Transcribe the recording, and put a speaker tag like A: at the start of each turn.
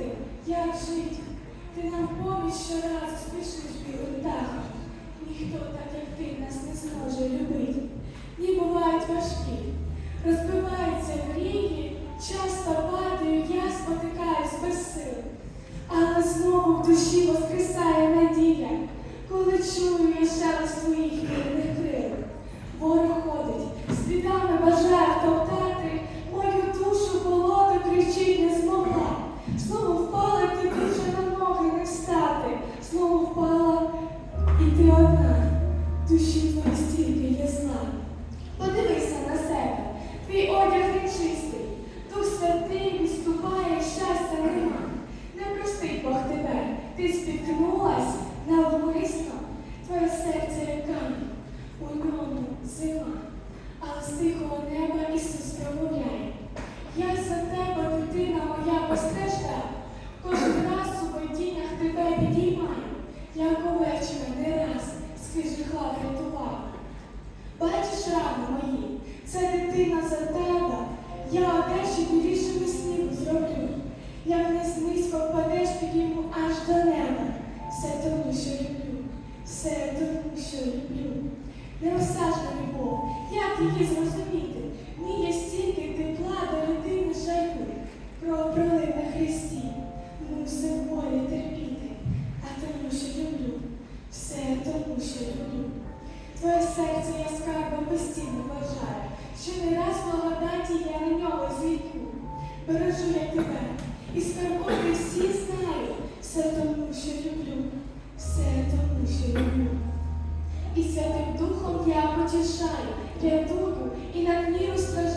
A: ти, як жить, ти нам поміч щоразу спішиш білим дахом. Ніхто так, як ти, нас не зможе любити. Дні бувають важкі, розбиваються мрії, часто падаю, я спотикаюсь без сил. Але знову в душі воскресає надія, коли чую я шару своїх вільних. Ти душі твої стільки. Подивися на себе, твій одяг нечистий, Дух святий відступає, щастя нема. Не простить Бог тебе, ти спіткнулась навмисно, твоє серце як камінь, це дитина за тебе, я одежі білішими снігу зроблю. Як не низько впадеш, підійму аж до неба. Все тому, що люблю, все тому, що люблю. Неосяжна любов, як її зрозуміти? Міє стільки тепла до людини жалю. Кров пролив на Христі, мусив болі терпіти, а тому, що люблю, все тому, що люблю. Твоє серце я постійно бажаю, що не раз благодаті я на нього зійду. Бережу я тебе і скарбові всі знаю, все тому, що люблю, все тому, що люблю. І святим духом я потішаю, рятую і надміру страждаю.